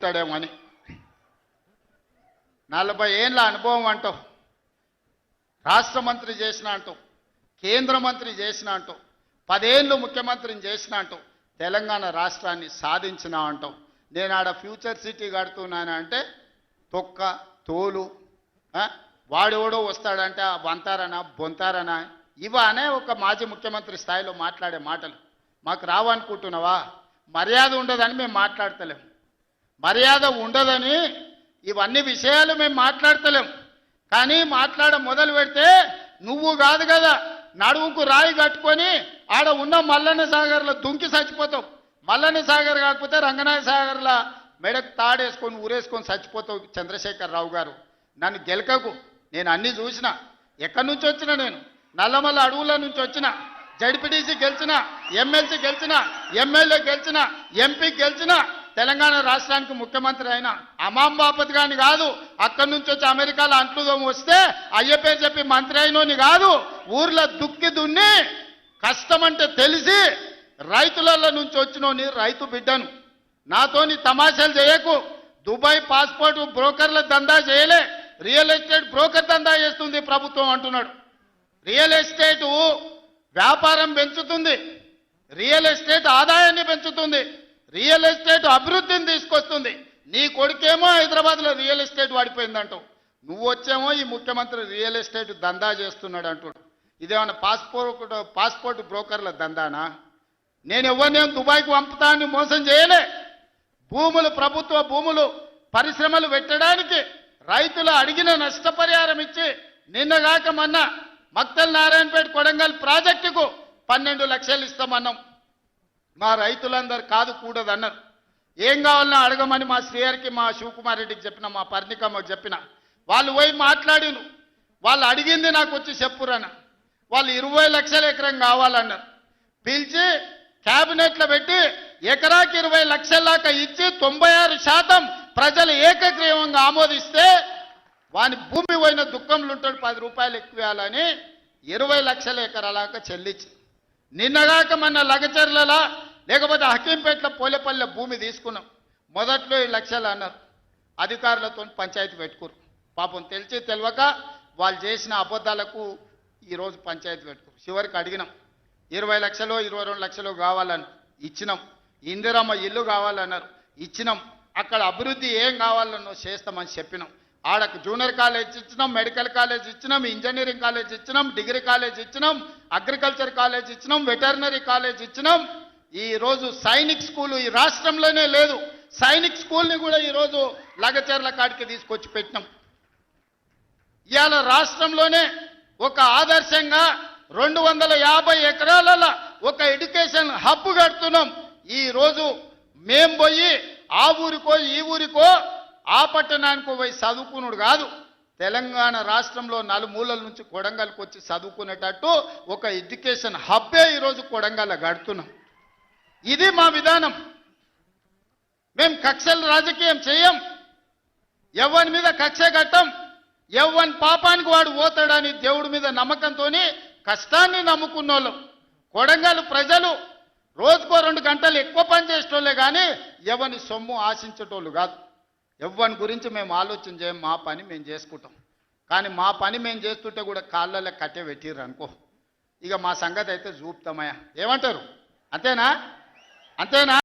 ఉంటాడేమో అని నలభై ఏళ్ళ అనుభవం అంటావు. రాష్ట్ర మంత్రి చేసిన అంటూ కేంద్ర మంత్రి చేసిన అంటూ పదేళ్ళు ముఖ్యమంత్రిని చేసిన అంటూ తెలంగాణ రాష్ట్రాన్ని సాధించిన అంటావు. నేను ఆడ ఫ్యూచర్ సిటీ కడుతున్నాను అంటే తొక్క తోలు ఆ, వాడెవడో వస్తాడంటే ఆ వంతారనా బొంతారనా? ఇవనే ఒక మాజీ ముఖ్యమంత్రి స్థాయిలో మాట్లాడే మాటలు. మాకు రావనుకుంటున్నావా? మర్యాద ఉండదని మేము మాట్లాడతలేం మర్యాద ఉండదని ఇవన్నీ విషయాలు మేము మాట్లాడతలేం. కానీ మాట్లాడ మొదలు పెడితే నువ్వు కాదు కదా నడువుకు రాయి కట్టుకొని ఆడ ఉన్న మల్లన్న సాగర్లో దుంకి చచ్చిపోతావు. మల్లన్న సాగర్ కాకపోతే రంగనాయ సాగర్లో మెడకు తాడేసుకొని ఊరేసుకొని చచ్చిపోతావు చంద్రశేఖర్ రావు గారు. నన్ను గెలకకు నేను అన్ని చూసిన. ఎక్కడి నుంచి వచ్చిన నేను? నల్లమల్ల అడవుల నుంచి వచ్చిన. జడ్పీటీసీ గెలిచిన ఎమ్మెల్సీ గెలిచిన ఎమ్మెల్యే గెలిచిన ఎంపీ గెలిచిన తెలంగాణ రాష్ట్రానికి ముఖ్యమంత్రి అయిన అమాం బాపత్ గాని కాదు అక్కడి నుంచి వచ్చి అమెరికాలో అంట్లుదోము వస్తే అయ్య పేరు చెప్పి మంత్రి అయినోని కాదు ఊర్లో దుక్కి దున్ని కష్టం అంటే తెలిసి రైతులలో నుంచి వచ్చినోని రైతు బిడ్డను. నాతోని తమాషాలు చేయకు. దుబాయ్ పాస్పోర్ట్ బ్రోకర్ల దందా చేయలే. రియల్ ఎస్టేట్ బ్రోకర్ దందా చేస్తుంది ప్రభుత్వం అంటున్నాడు. రియల్ ఎస్టేట్ వ్యాపారం పెంచుతుంది. రియల్ ఎస్టేట్ ఆదాయాన్ని పెంచుతుంది. రియల్ ఎస్టేట్ అభివృద్ధిని తీసుకొస్తుంది. నీ కొడుకేమో హైదరాబాద్లో రియల్ ఎస్టేట్ వాడిపోయిందంటావు. నువ్వు వచ్చేమో ఈ ముఖ్యమంత్రి రియల్ ఎస్టేట్ దందా చేస్తున్నాడు అంటున్నాడు. ఇదేమన్నా పాస్పోర్ట్ పాస్పోర్ట్ బ్రోకర్ల దందానా? నేను ఎవరినేం దుబాయ్కి పంపుతా అని మోసం చేయలే. భూములు ప్రభుత్వ భూములు పరిశ్రమలు పెట్టడానికి రైతులు అడిగిన నష్టపరిహారం ఇచ్చి నిన్నగాక మొన్న మక్తల్ నారాయణపేట కొడంగల్ ప్రాజెక్టుకు పన్నెండు లక్షలు ఇస్తామన్నాం. మా రైతులందరు కాదు కూడదన్నారు. ఏం కావాలన్నా అడగమని మా శ్రీహరికి మా శివకుమార్ రెడ్డికి చెప్పిన మా పర్ణికమ్మకి చెప్పిన. వాళ్ళు పోయి మాట్లాడిను వాళ్ళు అడిగింది నాకు వచ్చి చెప్పురన్న. వాళ్ళు ఇరవై లక్షల ఎకరం కావాలన్నారు. పిలిచి క్యాబినెట్లో పెట్టి ఎకరాకి ఇరవై లక్షల దాకా ఇచ్చి తొంభై ఆరు శాతం ప్రజలు ఏకగ్రీవంగా ఆమోదిస్తే వాని భూమి పోయిన దుఃఖంలో ఉంటాడు పది రూపాయలు ఎక్కువ ఇరవై లక్షల ఎకరాలాక చెల్లించి నిన్నగాక మన లగచర్లలా లేకపోతే హకీంపేటలో పోలేపల్లె భూమి తీసుకున్నాం. మొదట్లో ఈ లక్షలు అన్నారు. అధికారులతో పంచాయతీ పెట్టుకోరు. పాపం తెలిసి తెలియక వాళ్ళు చేసిన అబద్ధాలకు ఈరోజు పంచాయతీ పెట్టుకోరు. చివరికి అడిగినాం. ఇరవై లక్షలు ఇరవై రెండు లక్షలు కావాలని ఇచ్చినాం. ఇందిరమ్మ ఇల్లు కావాలన్నారు. ఇచ్చినాం. అక్కడ అభివృద్ధి ఏం కావాలన్నో చేస్తామని చెప్పినాం. ఆడకు జూనియర్ కాలేజ్ ఇచ్చినాం మెడికల్ కాలేజ్ ఇచ్చినాం ఇంజనీరింగ్ కాలేజ్ ఇచ్చినాం డిగ్రీ కాలేజ్ ఇచ్చినాం అగ్రికల్చర్ కాలేజ్ ఇచ్చినాం వెటర్నరీ కాలేజ్ ఇచ్చినాం. ఈరోజు సైనిక్ స్కూలు ఈ రాష్ట్రంలోనే లేదు. సైనిక్ స్కూల్ని కూడా ఈరోజు లగచర్ల కాడికి తీసుకొచ్చి పెట్టినాం. ఇవాళ రాష్ట్రంలోనే ఒక ఆదర్శంగా రెండు వందల యాభై ఎకరాలలో ఒక ఎడ్యుకేషన్ హబ్ కడుతున్నాం. ఈరోజు మేం పోయి ఆ ఊరికో ఈ ఊరికో ఆ పట్టణానికో పోయి చదువుకున్నాడు కాదు. తెలంగాణ రాష్ట్రంలో నలుమూలల నుంచి కొడంగల్కి వచ్చి చదువుకునేటట్టు ఒక ఎడ్యుకేషన్ హబ్బే ఈరోజు కొడంగల్ కడుతున్నాం. ఇది మా విధానం. మేము కక్షలు రాజకీయం చేయం. ఎవరి మీద కక్ష కట్టం. ఎవరి పాపానికి వాడు పోతాడని దేవుడి మీద నమ్మకంతో కష్టాన్ని నమ్ముకున్నోళ్ళం. కొడంగల్ ప్రజలు రోజుకో రెండు గంటలు ఎక్కువ పని చేసేటోళ్ళే కానీ ఎవని సొమ్ము ఆశించేటోళ్ళు కాదు. ఎవరి గురించి మేము ఆలోచన చేయం మా పని మేము చేసుకుంటాం. కానీ మా పని మేము చేస్తుంటే కూడా కాళ్ళలో కట్టె పెట్టిర్రు అనుకో. ఇక మా సంగతి అయితే చూపుతామయ్యా. ఏమంటారు? అంతేనా? అంతేనా